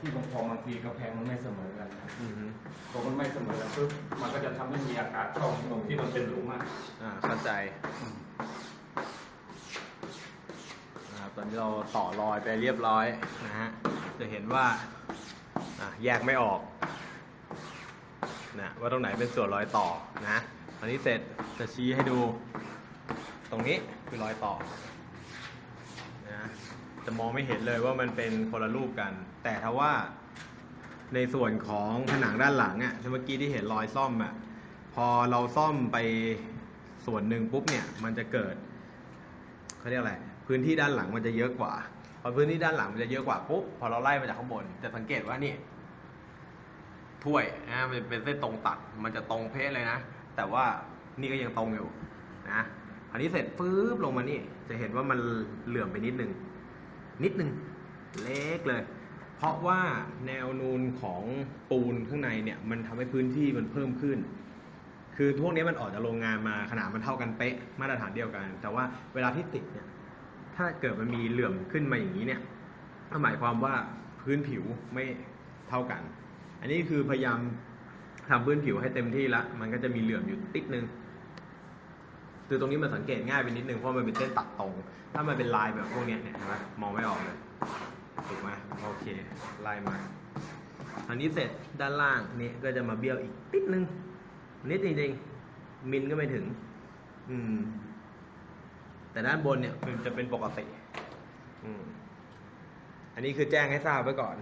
ที่บางพอบางทีกระแพงมันไม่เสมอกันนะอือฮึพอมันไม่เสมอกันปุ๊บมันก็จะทำให้มีอากาศเข้าตรงที่มันเป็นหลุมอะอ่าเข้าใจนะครับตอนนี้เราต่อรอยไปเรียบร้อยนะฮะจะเห็นว่าอะแยกไม่ออกนะว่าตรงไหนเป็นส่วนรอยต่อนะอันนี้เสร็จจะชี้ให้ดู ตรงนี้คือรอยต่อนะ จะมองไม่เห็นเลยว่ามันเป็นคนละรูปกัน แต่ถ้าว่าในส่วนของผนังด้านหลังอะที่เมื่อกี้ที่เห็นรอยซ่อมอะพอเราซ่อมไปส่วนหนึ่งปุ๊บเนี่ยมันจะเกิดเขาเรียกอะไรพื้นที่ด้านหลังมันจะเยอะกว่า พอพื้นที่ด้านหลังมันจะเยอะกว่าปุ๊บพอเราไล่มาจากข้างบนจะสังเกตว่านี่ถ้วยนะมันเป็นเส้นตรงตัดมันจะตรงเพศเลยนะ แต่ว่านี่ก็ยังตรงอยู่นะอันนี้เสร็จฟื้บลงมานี่จะเห็นว่ามันเหลื่อมไปนิดนึง นิดนึงเล็กเลย เพราะว่าแนวนูนของปูนข้างในเนี่ยมันทำให้พื้นที่มันเพิ่มขึ้น คือพวกนี้มันออกจากโรงงานมาขนาดมันเท่ากันเป๊ะมาตรฐานเดียวกัน แต่ว่าเวลาที่ติดเนี่ยถ้าเกิดมันมีเหลื่อมขึ้นมาอย่างนี้เนี่ยก็หมายความว่าพื้นผิวไม่เท่ากัน อันนี้คือพยายามทำพื้นผิวให้เต็มที่ละ มันก็จะมีเหลื่อมอยู่ติดนึง คือตรงนี้มันสังเกตง่ายไปนิดนึงเพราะมันเป็นเส้นตัดตรง ถ้ามันเป็นลายแบบพวกนี้เนี่ยนไหมมองไม่ออกเลยถูกไหมโอเคไล่มา อันนี้เสร็จด้านล่างนี่ก็จะมาเบี้ยวอีกติดนึงนิดจริงๆมิลก็ไม่ถึง อืม แต่ด้านบนเนี่ยมันจะเป็นปกติ อืม อันนี้คือแจ้งให้ทราบไว้ก่อน